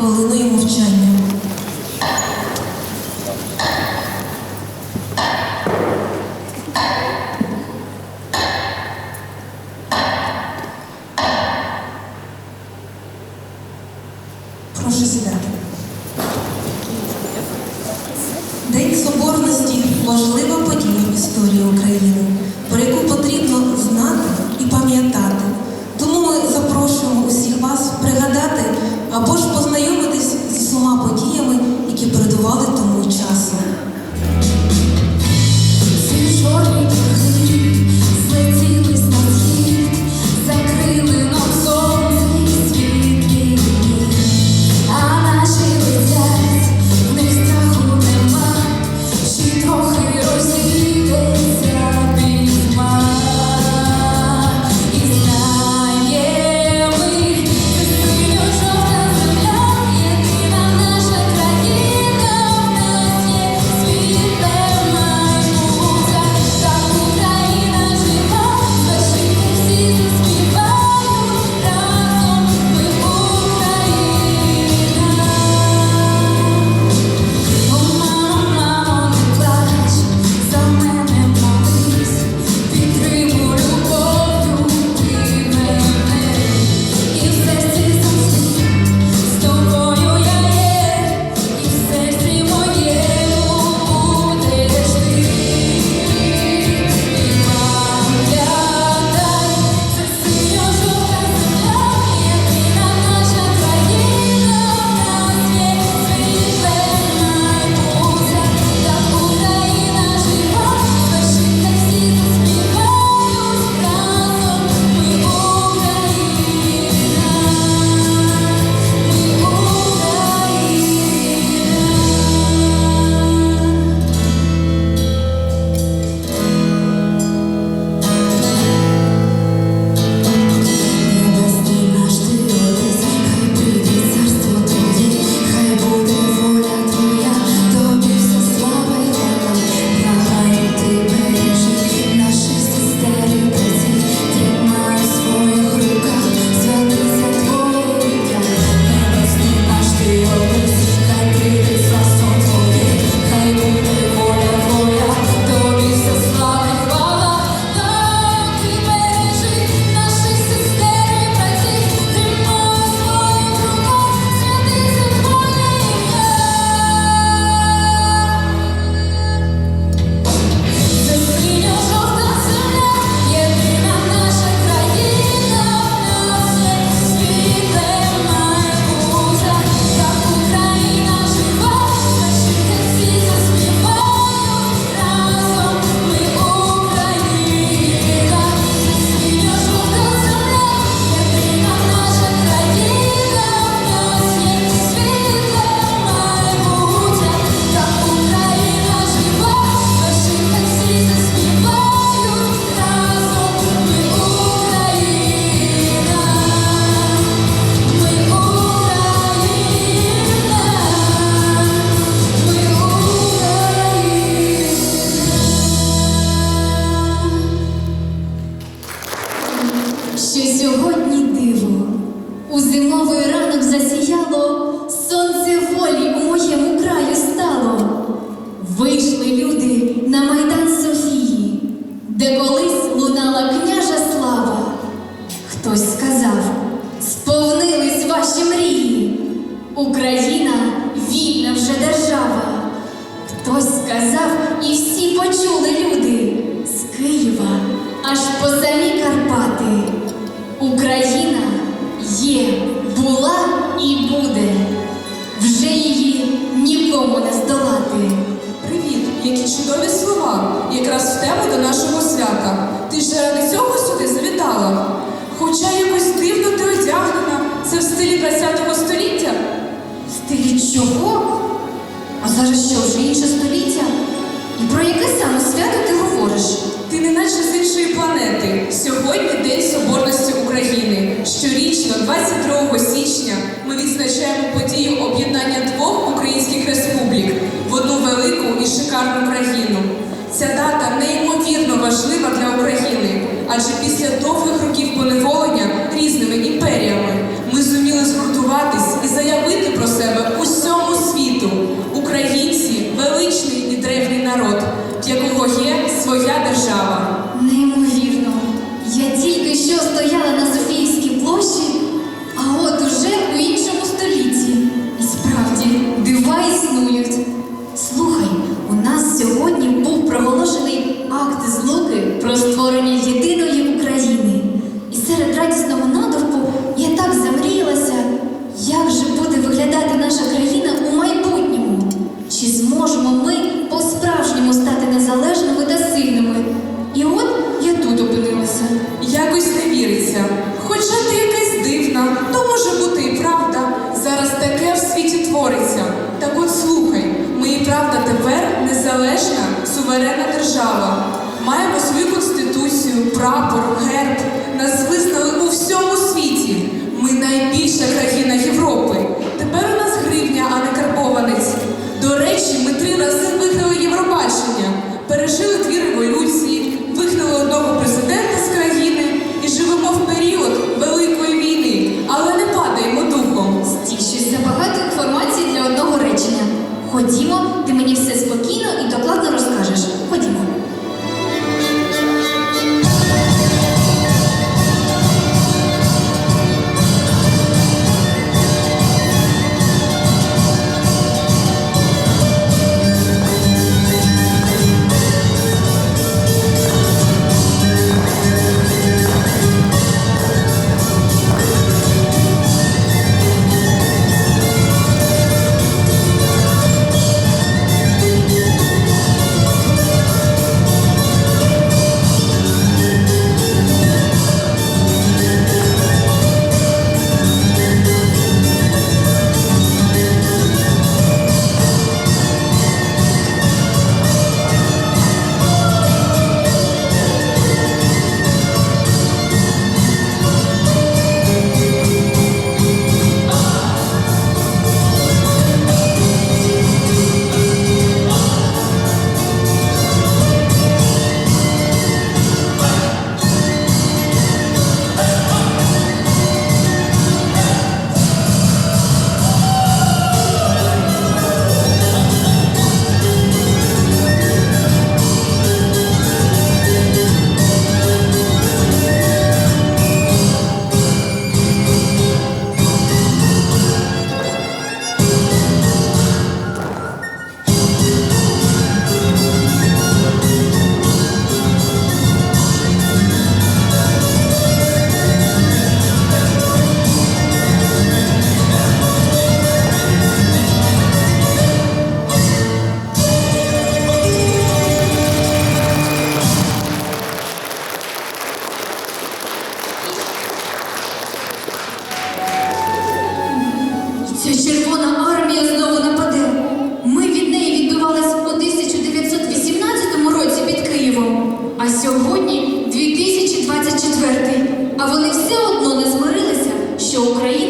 хвилиною мовчання. єдиної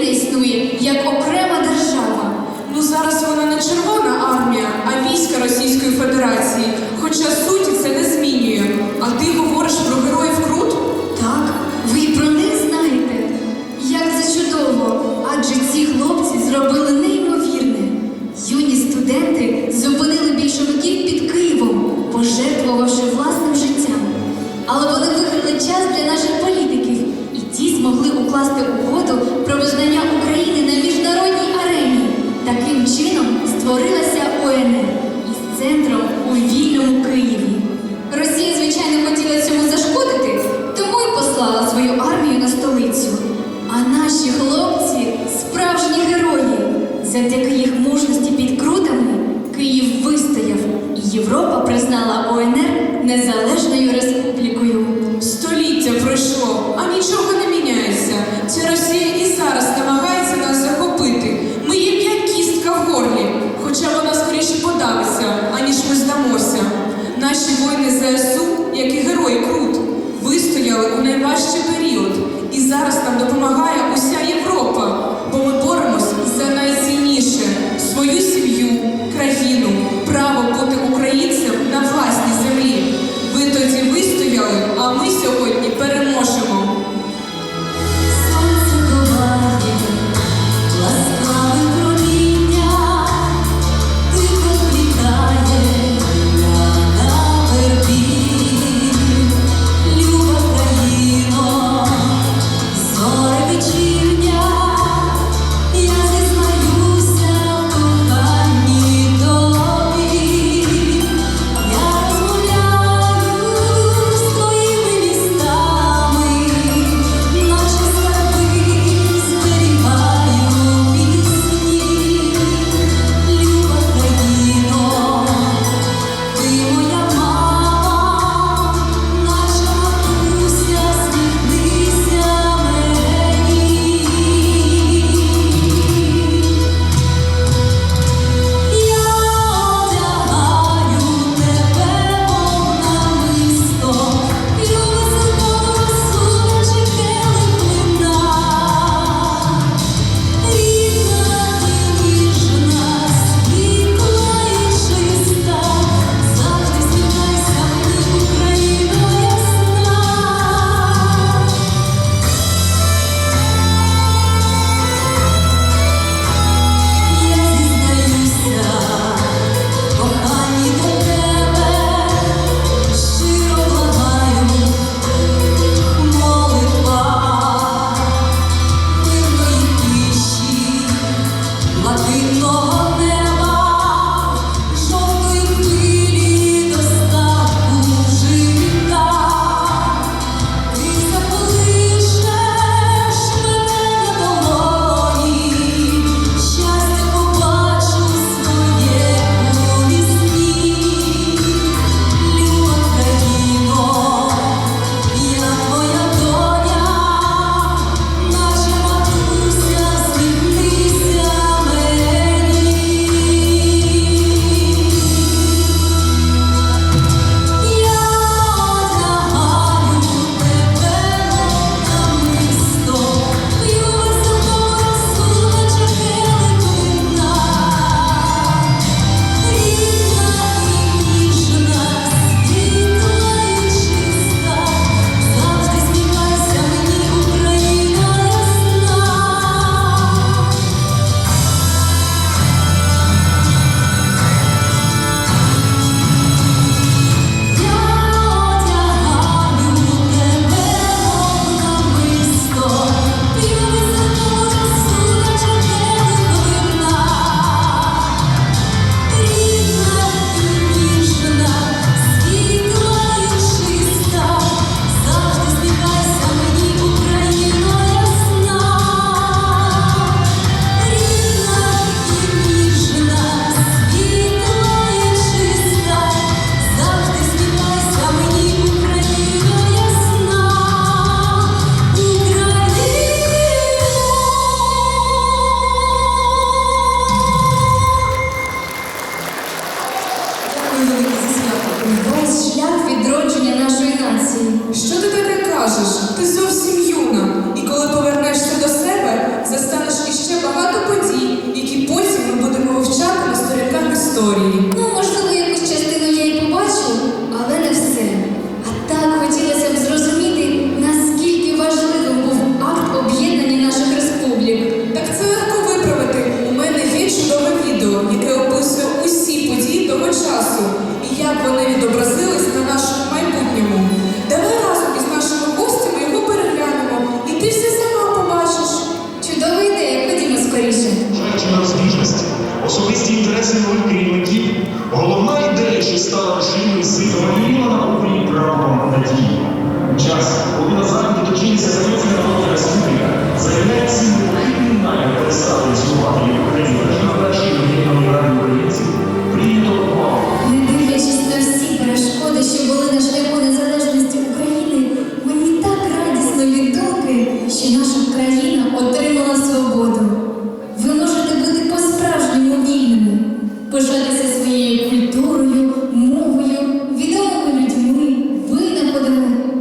Україна існує як окрема держава. Ну зараз вона не червона армія, а війська Російської Федерації. Хоча суті це не Завдяки їх мужності під крутами Київ вистояв, і Європа признала ОНР незалежною республікою. Століття пройшло, а нічого не міняється. Ця Росія і зараз намагається нас захопити. Ми їм як кістка в горлі, хоча вона скоріше подавиться, аніж ми здамося. Наші воїни ЗСУ, як і герої Крут, вистояли у найважчий період. І зараз нам допомагає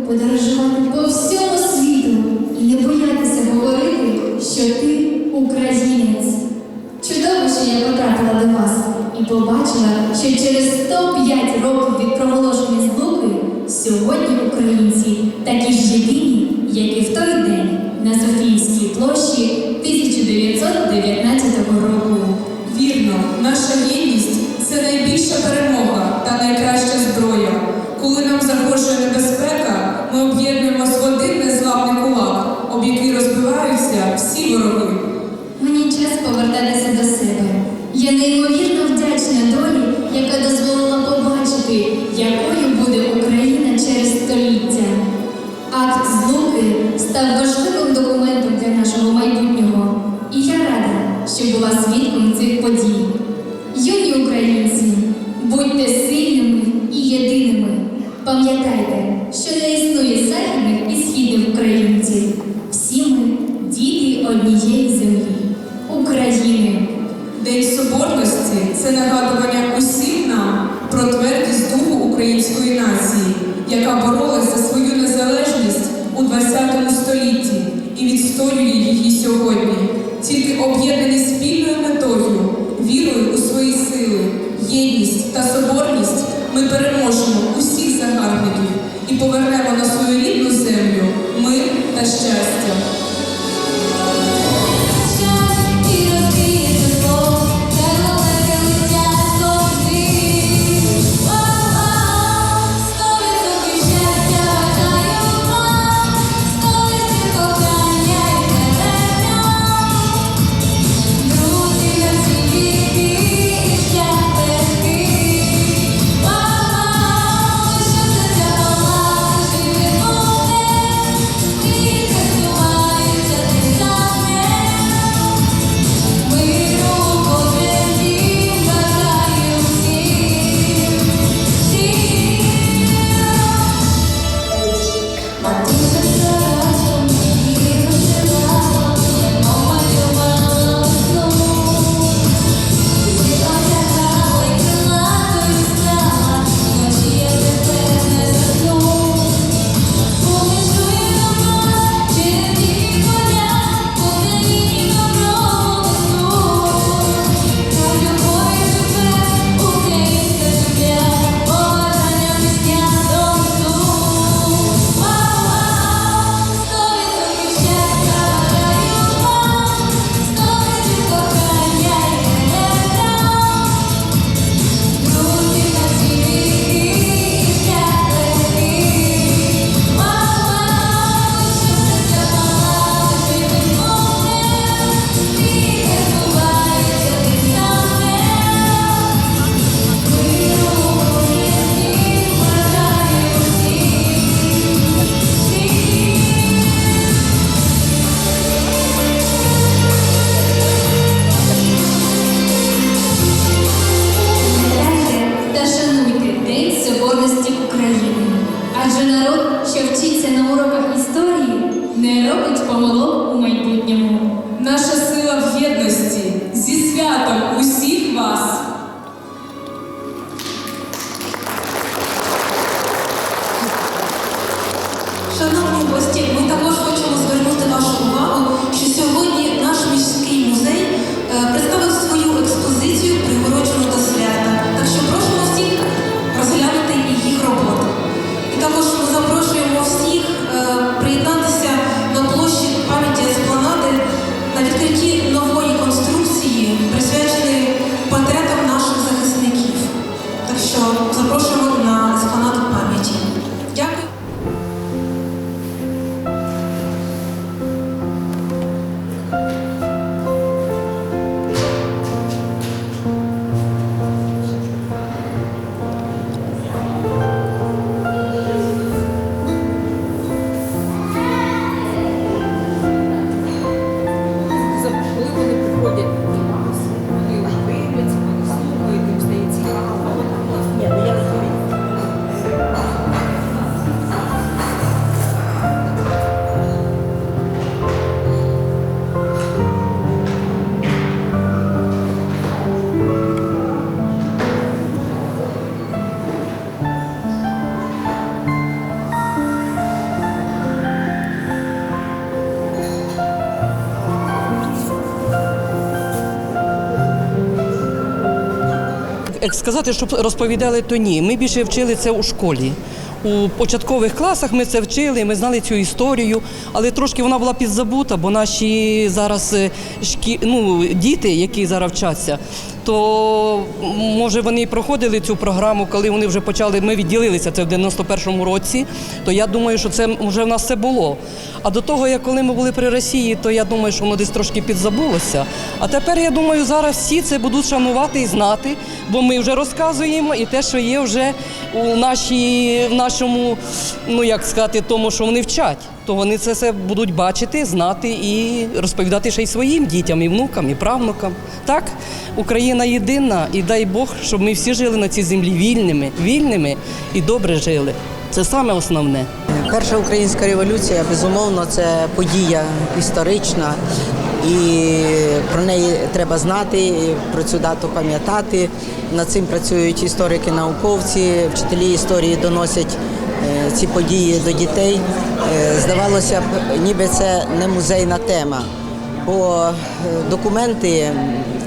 подорожувати по всьому світу і не боятися говорити, що ти українець. Чудово, що я потрапила до вас і побачила, що через 105 років від проголошення звуки сьогодні українці такі ж єдині, як і в той. акт злуки став важливим документом для нашого майбутнього. І я рада, що була свідком цих подій. та щастя. Сказати, щоб розповідали, то ні. Ми більше вчили це у школі. У початкових класах ми це вчили, ми знали цю історію, але трошки вона була підзабута, бо наші зараз е, шкі... ну, діти, які зараз вчаться, то може вони і проходили цю програму, коли вони вже почали. Ми відділилися це в 91-му році. То я думаю, що це вже в нас все було. А до того, як коли ми були при Росії, то я думаю, що воно десь трошки підзабулося. А тепер я думаю, зараз всі це будуть шанувати і знати, бо ми вже розказуємо і те, що є вже у нашій, нашому, ну як сказати, тому, що вони вчать, то вони це все будуть бачити, знати і розповідати ще й своїм дітям, і внукам, і правнукам. Так, Україна єдина, і дай Бог, щоб ми всі жили на цій землі вільними, вільними і добре жили. Це саме основне. Перша українська революція, безумовно, це подія історична, і про неї треба знати, і про цю дату пам'ятати. Над цим працюють історики, науковці, вчителі історії доносять е, ці події до дітей. Е, Здавалося б, ніби це не музейна тема, бо е, документи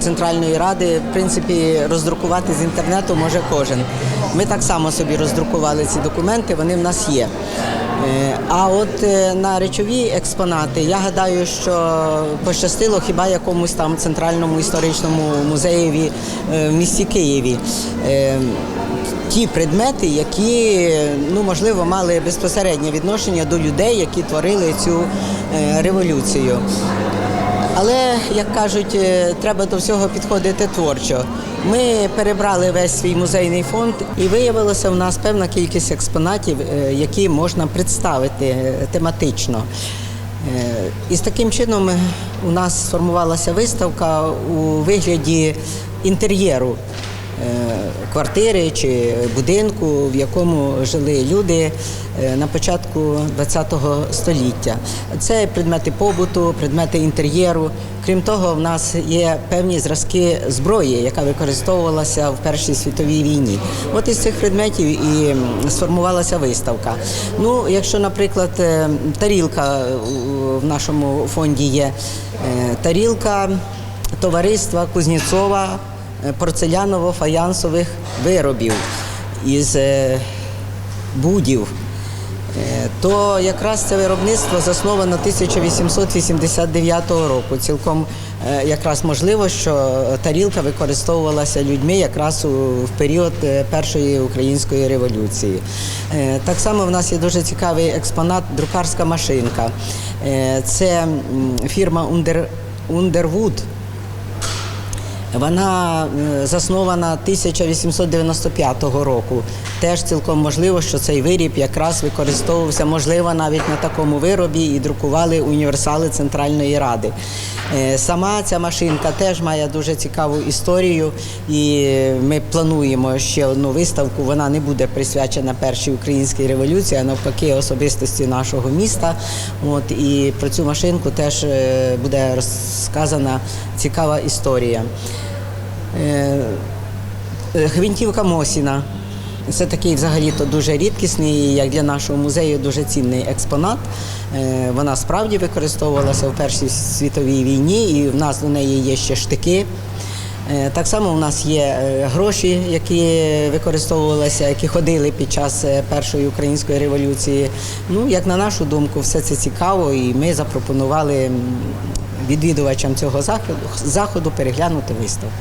Центральної Ради, в принципі, роздрукувати з інтернету може кожен. Ми так само собі роздрукували ці документи, вони в нас є. Е, А от е, на речові експонати я гадаю, що пощастило хіба якомусь там центральному історичному музеєві в місті Києві. Ті предмети, які ну можливо мали безпосереднє відношення до людей, які творили цю революцію. Але, як кажуть, е, треба до всього підходити творчо. Ми перебрали весь свій музейний фонд, і виявилося в нас певна кількість експонатів, е, які можна представити е, тематично. І з таким чином у нас сформувалася виставка у вигляді інтер'єру квартири чи будинку, в якому жили люди е, на початку ХХ століття. Це предмети побуту, предмети інтер'єру. Крім того, в нас є певні зразки зброї, яка використовувалася в Першій світовій війні. От із цих предметів і сформувалася виставка. Ну, якщо, наприклад, е, тарілка в нашому фонді є е, тарілка товариства Кузнєцова е, порцеляново-фаянсових виробів із е, будів. Е, То якраз це виробництво засновано 1889 року. Цілком е, якраз можливо, що тарілка використовувалася людьми якраз у період е, першої української революції. Е, Так само в нас є дуже цікавий експонат друкарська машинка. Е, Це фірма Ундер, Ундервуд. Вона е, заснована 1895 року. Теж цілком можливо, що цей виріб якраз використовувався, можливо, навіть на такому виробі і друкували універсали Центральної Ради. Е, Сама ця машинка теж має дуже цікаву історію, і ми плануємо ще одну виставку. Вона не буде присвячена першій українській революції, а навпаки, особистості нашого міста. От і про цю машинку теж е, буде розказана цікава історія. Е, Гвинтівка Мосіна. Це такий взагалі-то дуже рідкісний, як для нашого музею, дуже цінний експонат. Е, Вона справді використовувалася в Першій світовій війні, і в нас до неї є ще штики. Е, Так само у нас є е, гроші, які використовувалися, які ходили під час першої української революції. Ну, як на нашу думку, все це цікаво, і ми запропонували відвідувачам цього заходу переглянути виставку.